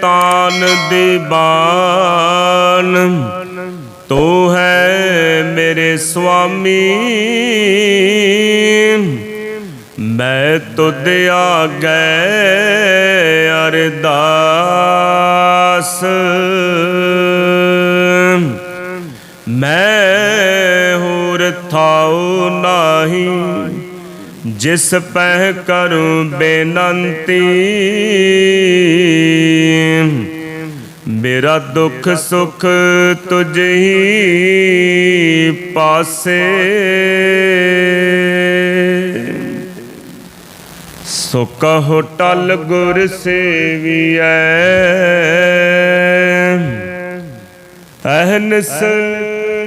ਤਾਨ ਦੀਵਾਨ ਤੂੰ ਹੈ ਮੇਰੇ ਸੁਆਮੀ ਮੈਂ ਤੁਧ ਆਗੇ ਅਰਦਾਸ। ਮੈਂ ਹੋਰ ਥਾਉ ਨਾਹੀ। ਜਿਸ ਪਹਿ ਕਰੂੰ ਬੇਨੰਤੀ। ਮੇਰਾ ਦੁੱਖ ਸੁਖ ਤੁਝ ਹੀ ਪਾਸੇ। ਸੋ ਕਹੋ ਟਲ ਗੁਰ ਸੇਵੀਐ। ਅਹਨਸ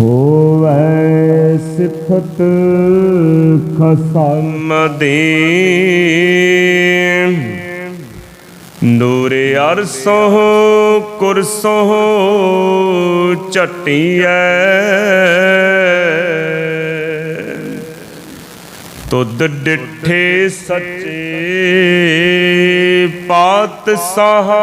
ਹੋਵੇ ਸਿਫਤ ਖਸਮ ਦੀ ਨੂਰੇ ਅਰਸੋ ਕੁਰਸੋ ਚਟੀਐ ਤੁਧ ਡਿਠੇ ਸੱਚੇ ਸਹਾ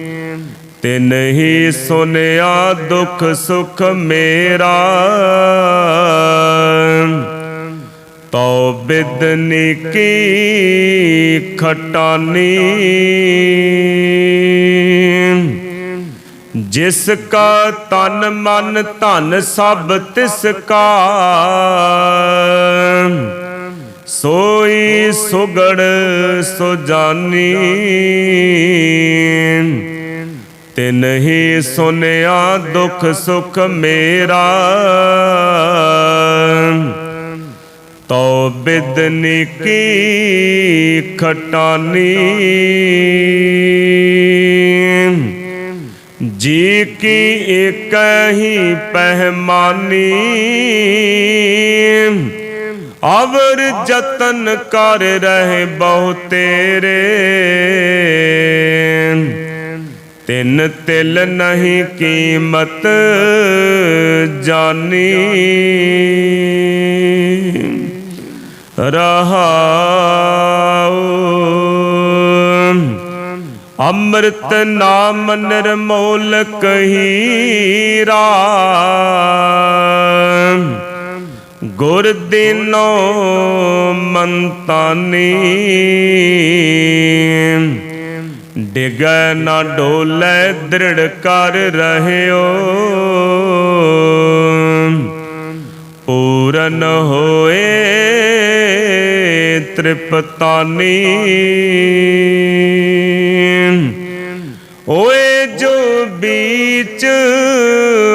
ਤਿਨ ਹੀ ਸੁਨਿਆ ਦੁਖ ਸੁਖ ਮੇਰਾ। ਤਉ ਬਿਦਨੀ ਕੀ ਖਟਾਨੀ। ਜਿਸ ਕਾ ਤਨ ਮਨ ਧਨ ਸਭ ਤਿਸ ਕਾ। ਸੋਈ ਸੁਗੜ ਸੁਜਾਨੀ। ਤਿਨ ਹੀ ਸੁਨਿਆ ਦੁੱਖ ਸੁਖ ਮੇਰਾ। ਤੋ ਬਿਦਨੀ ਕੀ ਖਟਾਨੀ। ਜੀ ਕੀ ਇੱਕ ਹੀ ਪਹਿਮਾਨੀ। ਅਵਰ ਜਤਨ ਕਰ ਰਹੇ ਬਹੁ ਤੇਰੇ। ਤਿੰਨ ਤਿਲ ਨਹੀਂ ਕੀਮਤ ਜਾਨੀ। ਰਹਾਉ। ਅੰਮ੍ਰਿਤ ਨਾਮ ਨਿਰਮੋਲ ਕਹੀਰਾ ਗੁਰ ਦੀਨੋ ਮੰਤਾਨੀ। ਡਿਗੈ ਨਾ ਡੋਲੇ, ਦ੍ਰਿੜ ਕਰ ਰਹਿਓ। ਪੂਰਨ ਹੋਏ ਤ੍ਰਿਪਤਾਨੀ। ਓਏ ਜੋ ਬੀਚ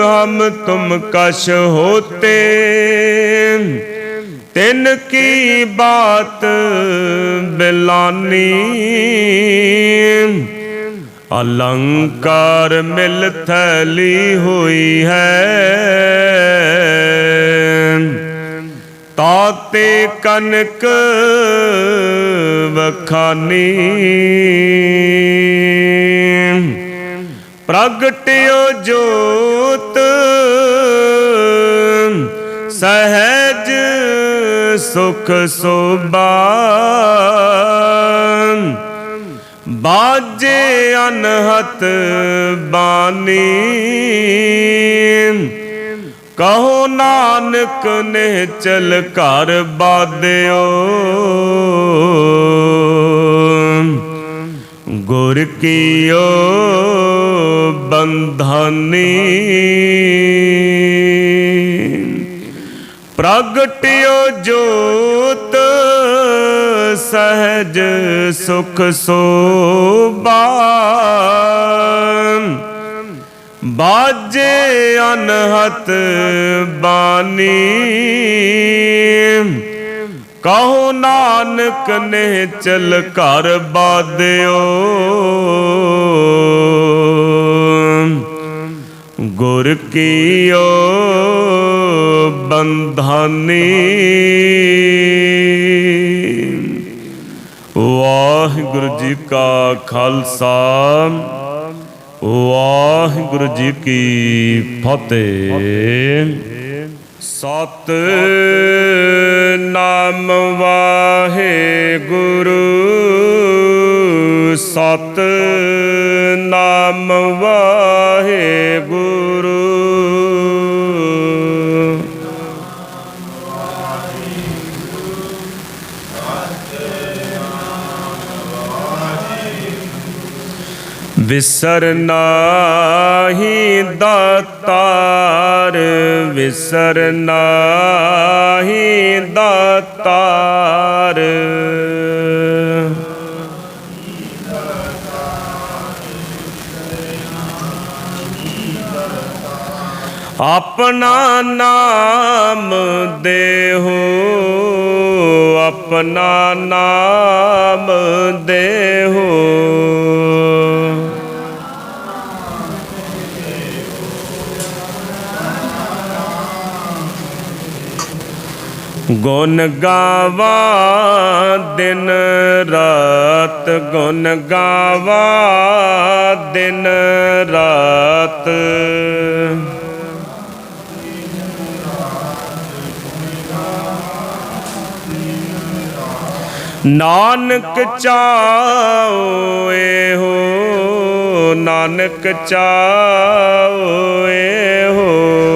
ਹਮ ਤੁਮ ਕਸ਼ ਹੋਤੇ जिन की बात बिलानी अलंकार मिल थली हुई है ताते कनक बखानी प्रगटियो जो ਸਹਿਜ ਸੁਖ ਸੋਭਾ ਬਾਜੇ ਅਨਹਤ ਬਾਨੀ। ਕਹੋ ਨਾਨਕ ਨੇ ਚਲ ਘਰ ਬਾਦਿਓ। ਗੁਰ ਕੀਓ ਬੰਧਾਨੀ। ਪ੍ਰਗਟਿਓ ਜੋਤ, ਸਹਿਜ ਸੁਖ ਸੋਭਾ। ਬਾਜੇ ਅਨਹਤ ਬਾਨੀ। ਕਹੋ ਨਾਨਕ ਨੇ ਚਲ ਘਰ ਬਾਦਿਓ। ਗੁਰ ਕੀਓ ਬੰਧਾਨੀ। ਵਾਹਿਗੁਰੂ ਜੀ ਕਾ ਖਾਲਸਾ। ਵਾਹਿਗੁਰੂ ਜੀ ਕੀ ਫਤਿਹ। ਸਤ ਨਾਮ ਵਾਹਿਗੁਰੂ। ਸਤ ਨਾਮ ਵਾਹਿਗੁਰੂ। ਵਿਸਰ ਨਾਹੀ ਦਾਤਾਰ ਵਿਸਰ ਨਾਹੀ ਦਾਤਾਰ। ਆਪਣਾ ਨਾਮ ਦੇਹੋ ਆਪਣਾ ਨਾਮ ਦੇਹੋ। ਗੁਣ ਗਾਵਾ ਦਿਨ ਰਾਤ ਗੁਣ ਗਾਵਾ ਦਿਨ ਰਾਤ। ਨਾਨਕ ਚਾਓ ਹੋ ਨਾਨਕ ਚਾਓ ਹੋ